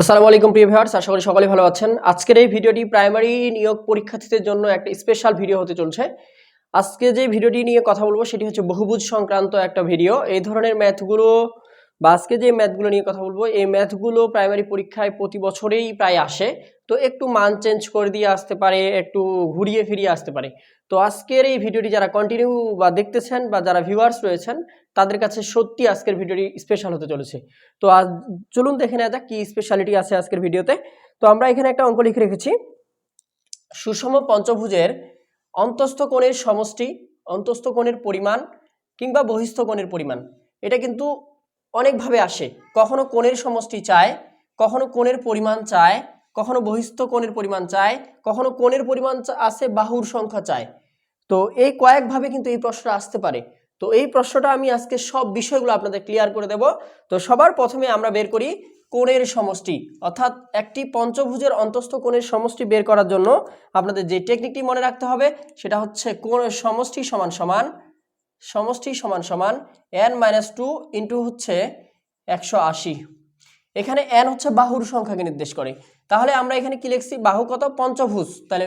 আসসালামু আলাইকুম, প্রিয় ভিউয়ার্স আশা করি সকলে ভালো আছেন। আজকের এই ভিডিওটি প্রাইমারি নিয়োগ পরীক্ষার্থীদের জন্য একটা স্পেশাল ভিডিও হতে চলছে। আজকে যে ভিডিওটি নিয়ে কথা বলব, সেটি হচ্ছে বহুভুজ সংক্রান্ত একটা ভিডিও এই ধরনের ম্যাথগুলো বা আজকে যে ম্যাথগুলো নিয়ে কথা বলব, এই ম্যাথগুলো প্রাইমারি পরীক্ষায় প্রতি বছরেই প্রায় আসে। তো একটু মান চেঞ্জ করে দিয়ে আসতে পারে, একটু ঘুরিয়ে ফিরিয়ে আসতে পারে। তো আজকের এই ভিডিওটি যারা কন্টিনিউ বা দেখতেছেন বা যারা ভিউয়ার্স রয়েছেন, তাদের কাছে সত্যি আজকের ভিডিওটি স্পেশাল হতে চলেছে। তো আজ চলুন দেখে নেওয়া যাক কি স্পেশালিটি আছে আজকের ভিডিওতে তো আমরা এখানে একটা অঙ্ক লিখে রেখেছি। সুষম পঞ্চভুজের অন্তস্থ কোণের সমষ্টি, অন্তস্থ কোণের পরিমাণ কিংবা বহিস্থ কোণের পরিমাণ। এটা কিন্তু অনেকভাবে আসে। কখনো কোণের সমষ্টি চায়, কখনো কোণের পরিমাণ চায়, কখনো বহিস্থ কোণের পরিমাণ চায়, কখনো কোণের পরিমাণ আসে বাহুর সংখ্যা চায়। তো এই কয়েকভাবে কিন্তু এই প্রশ্নটা আসতে পারে। তো এই প্রশ্নটা আমি আজকে সব বিষয়গুলো আপনাদের ক্লিয়ার করে দেব। তো সবার প্রথমে আমরা বের করি কোণের সমষ্টি। অর্থাৎ একটি পঞ্চভুজের অন্তস্থ কোণের সমষ্টি বের করার জন্য আপনাদের যে টেকনিকটি মনে রাখতে হবে, সেটা হচ্ছে কোণের সমষ্টি সমান সমান সমষ্টি সমান সমান এন মাইনাস টু ইন্টু হচ্ছে একশো আশি। এখানে এন হচ্ছে বাহুর সংখ্যাকে নির্দেশ করে। তাহলে আমরা এখানে কি লিখছি? বাহু কত? পঞ্চভুজ। তাহলে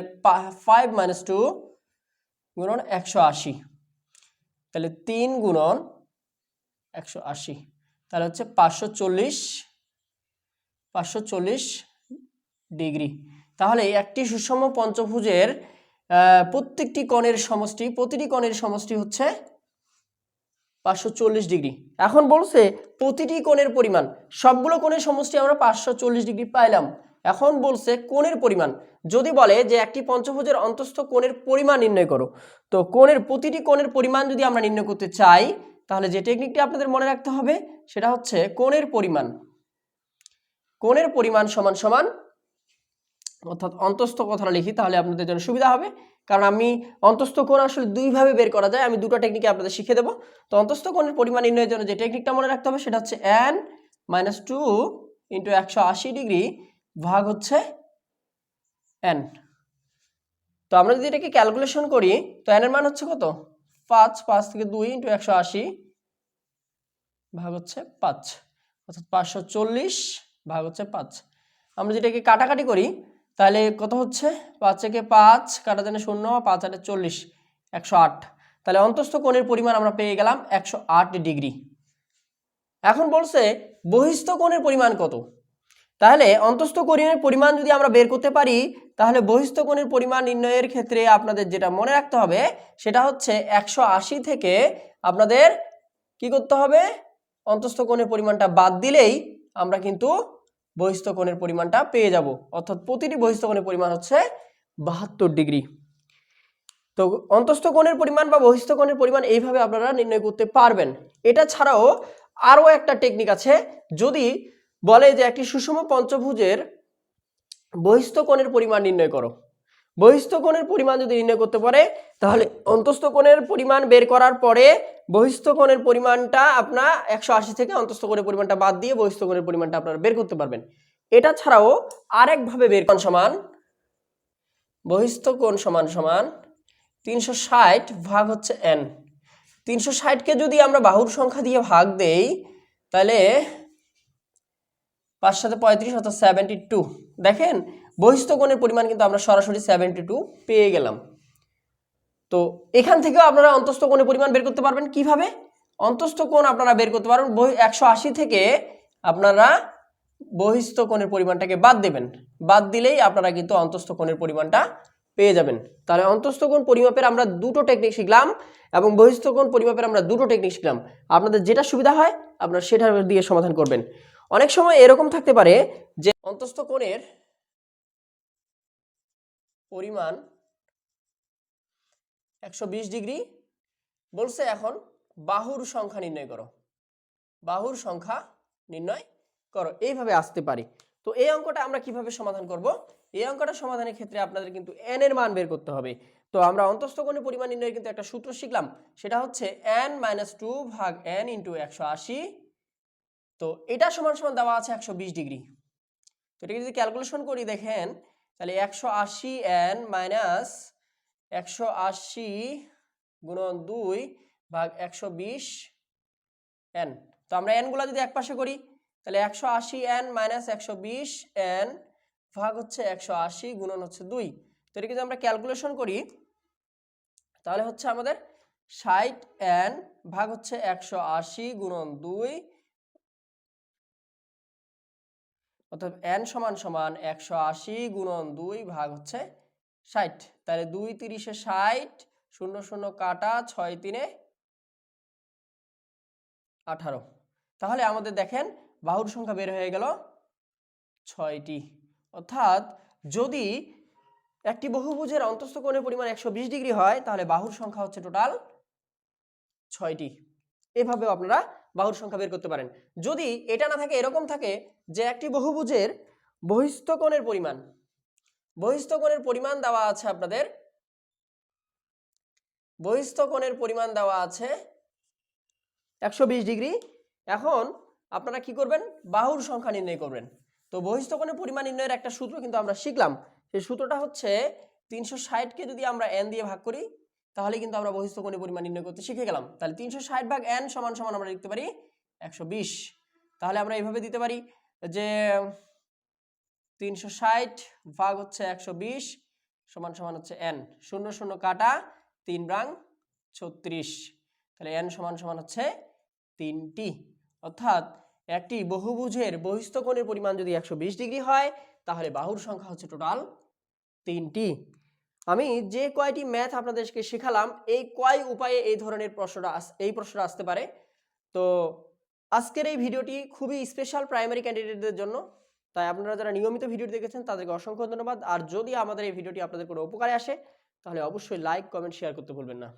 ফাইভ মাইনাস টু গুণন একশো আশি। তাহলে তিন গুণন একশো আশি। তাহলে হচ্ছে পাঁচশো চল্লিশ পাঁচশো চল্লিশ ডিগ্রি। তাহলে একটি সুষম পঞ্চভুজের প্রত্যেকটি কোণের সমষ্টি, প্রতিটি কোণের সমষ্টি হচ্ছে পাঁচশো চল্লিশ ডিগ্রি। এখন বলছে প্রতিটি কোণের পরিমাণ। সবগুলো কোণের সমষ্টি আমরা পাঁচশো চল্লিশ ডিগ্রি পাইলাম। এখন বলছে কোণের পরিমাণ। যদি বলে যে একটি পঞ্চভুজের অন্তস্থ কোণের পরিমাণ নির্ণয় করো। তো কোণের প্রতিটি কোণের পরিমাণ যদি আমরা নির্ণয় করতে চাই, তাহলে যে টেকনিকটি আপনাদের মনে রাখতে হবে, সেটা হচ্ছে কোণের পরিমাণ। কোণের পরিমাণ সমান সমান অর্থাৎ অন্তস্থ কথাটা লিখি, তাহলে আপনাদের জন্য সুবিধা হবে। কারণ আমি অন্তস্থ কোণ আসলে দুইভাবে বের করা যায়। আমি দুটো টেকনিকে আপনাদের শিখে দেবো। তো অন্তস্থ কোণের পরিমাণ নির্ণয়ের জন্য যে টেকনিকটা মনে রাখতে হবে সেটা হচ্ছে এন মাইনাস টু ইন্টু একশো আশি ডিগ্রি ভাগ হচ্ছে এন তো আমরা যদি এটাকে ক্যালকুলেশন করি, তো এন এর মান হচ্ছে কত? পাঁচ পাঁচ থেকে দুই ইন্টু একশো আশি ভাগ হচ্ছে পাঁচ। অর্থাৎ পাঁচশো চল্লিশ ভাগ হচ্ছে পাঁচ। আমরা যেটাকে কাটাকাটি করি তাহলে কত হচ্ছে? পাঁচ থেকে পাঁচ, কাটা জানে শূন্য, পাঁচ আটে চল্লিশ, একশো আট। তাহলে অন্তস্থ কোণের পরিমাণ আমরা পেয়ে গেলাম একশো আট ডিগ্রি। এখন বলছে, বহিস্থ কোণের পরিমাণ কত? তাহলে অন্তস্থ কোণের পরিমাণ যদি আমরা বের করতে পারি, তাহলে বহিস্থ কোণের পরিমাণ নির্ণয়ের ক্ষেত্রে আপনাদের যেটা মনে রাখতে হবে, সেটা হচ্ছে একশো আশি থেকে আপনাদের কি করতে হবে? অন্তস্থ কোণের পরিমাণটা বাদ দিলেই আমরা কিন্তু বহিস্থ কোণের পরিমাণটা পেয়ে যাব। অর্থাৎ প্রতিটি বহিস্থ কোণের পরিমাণ হচ্ছে বাহাত্তর ডিগ্রি। তো অন্তস্থ কোণের পরিমাণ বা বহিস্থ কোণের পরিমাণ এইভাবে আপনারা নির্ণয় করতে পারবেন। এটা ছাড়াও আরও একটা টেকনিক আছে, যদি বলে যে একটি সুষম পঞ্চভুজের বহিস্থ কোণের পরিমাণ নির্ণয় করো। বহিস্থ কোণের পরিমাণ যদি নির্ণয় করতে পারে, তাহলে অন্তস্থ কোণের পরিমাণ বের করার পরে বহিস্থ কোণের পরিমাণটা আপনার একশো আশি থেকে অন্তস্থ কোণের পরিমাণটা বাদ দিয়ে বহিস্থ কোণের পরিমাণটা আপনারা বের করতে পারবেন। এটা ছাড়াও আরেকভাবে বের কোণ সমান বহিস্থ কোণ সমান সমান তিনশো ষাট ভাগ হচ্ছে এন তিনশো ষাটকে যদি আমরা বাহুর সংখ্যা দিয়ে ভাগ দেই, তাহলে পাঁচ সাথে পঁয়ত্রিশ অর্থাৎ সেভেন্টি টু দেখেন বহিস্থ কোণের পরিমাণ কিন্তু আমরা সরাসরি সেভেন্টি টু পেয়ে গেলাম। তো এখান থেকেও আপনারা অন্তস্থ কোণের পরিমাণ বের করতে পারবেন। কীভাবে? অন্তস্থ কোণ আপনারা বের করতে পারবেন। একশো আশি থেকে আপনারা বহিস্থ কোণের পরিমাণটাকে বাদ দেবেন। বাদ দিলেই আপনারা কিন্তু অন্তস্থ কোণের পরিমাণটা পেয়ে যাবেন। তাহলে অন্তস্থ কোণ পরিমাপের আমরা দুটো টেকনিক শিখলাম এবং বহিস্থ কোণ পরিমাপের আমরা দুটো টেকনিক শিখলাম। আপনাদের যেটা সুবিধা হয়, আপনারা সেটা দিয়ে সমাধান করবেন। অনেক সময় এরকম থাকতে পারে যে অন্তস্থ কোণের পরিমাণ একশো বিশ ডিগ্রি বলছে এখন বাহুর সংখ্যা নির্ণয় করো। বাহুর সংখ্যা নির্ণয় করো। এইভাবে আসতে পারে। তো এই অঙ্কটা আমরা কীভাবে সমাধান করব? এই অঙ্কটা সমাধানের ক্ষেত্রে আপনাদের কিন্তু এন এর মান বের করতে হবে। তো আমরা অন্তস্থ কোণের পরিমাণ নির্ণয়ের কিন্তু একটা সূত্র শিখলাম। সেটা হচ্ছে এন মাইনাস টু ভাগ এন ইন্টু একশো আশি। তো এটা সমান সমান দেওয়া আছে একশো বিশ ডিগ্রি। তো এটাকে যদি ক্যালকুলেশন করি, দেখেন তাহলে একশো আশি এন মাইনাস একশো আশি গুণন দুই ভাগ একশো বিশ এন তো আমরা এনগুলো যদি এক পাশে করি, তাহলে একশো আশি এন মাইনাস একশো বিশ এন ভাগ হচ্ছে একশো আশি গুণন হচ্ছে দুই। তো এটা যদি আমরা ক্যালকুলেশন করি, তাহলে হচ্ছে আমাদের ষাট এন ভাগ হচ্ছে একশো আশি গুণন দুই অর্থাৎ এন সমান সমান একশো আশি গুণন দুই ভাগ হচ্ছে ষাট। তাহলে দুই তিরিশে ষাট, শূন্য শূন্য কাটা ছয় তিনে আঠারো। তাহলে আমাদের দেখেন বাহুর সংখ্যা বের হয়ে গেল ছয়টি। অর্থাৎ যদি একটি বহুভুজের অন্তস্থ কোণের পরিমাণ একশো বিশ ডিগ্রি হয়, তাহলে বাহুর সংখ্যা হচ্ছে টোটাল ছয়টি। এভাবেও আপনারা বাহুর সংখ্যা বের করতে পারেন। যদি এটা না থাকে, এরকম থাকে যে একটি বহুভুজের বহিস্থ কোণের পরিমাণ, বহিস্থ কোণের পরিমাণ দেওয়া আছে আপনাদের, বহিস্থ কোণের পরিমাণ দেওয়া আছে একশো বিশ ডিগ্রি। এখন আপনারা কি করবেন? বাহুর সংখ্যা নির্ণয় করবেন। তো বহিস্থ কোণের পরিমাণ নির্ণয়ের একটা সূত্র কিন্তু আমরা শিখলাম। সেই সূত্রটা হচ্ছে তিনশো ষাটকে যদি আমরা এন দিয়ে ভাগ করি তাহলে কিন্তু আমরা বহিস্থ কোণের পরিমাণ নির্ণয় করতে শিখে গেলাম। তাহলে তিনশো ষাট ভাগ এন সমান সমান আমরা লিখতে পারি একশো বিশ। তাহলে আমরা এইভাবে দিতে পারি যে তিনশো ষাট ভাগ হচ্ছে একশো বিশ সমান সমান হচ্ছে এন শূন্য শূন্য কাটা তিন ব্রাং ছত্রিশ। তাহলে এন সমান সমান হচ্ছে তিনটি। অর্থাৎ একটি বহুভুজের বহিস্থ কোণের পরিমাণ যদি একশো বিশ ডিগ্রি হয়, তাহলে বাহুর সংখ্যা হচ্ছে টোটাল তিনটি। আমি যে কয়টি ম্যাথ আপনাদেরকে শেখালাম, এই কয় উপায়ে এই ধরনের প্রশ্নটা এই প্রশ্নটা আসতে পারে। তো আজকের এই ভিডিওটি খুবই স্পেশাল প্রাইমারি ক্যান্ডিডেটদের জন্য। তাই আপনারা যারা নিয়মিত ভিডিও দেখেছেন, তাদেরকে অসংখ্য ধন্যবাদ। আর যদি আমাদের এই ভিডিওটি আপনাদের কোনো উপকারে আসে, তাহলে অবশ্যই লাইক কমেন্ট শেয়ার করতে ভুলবেন না।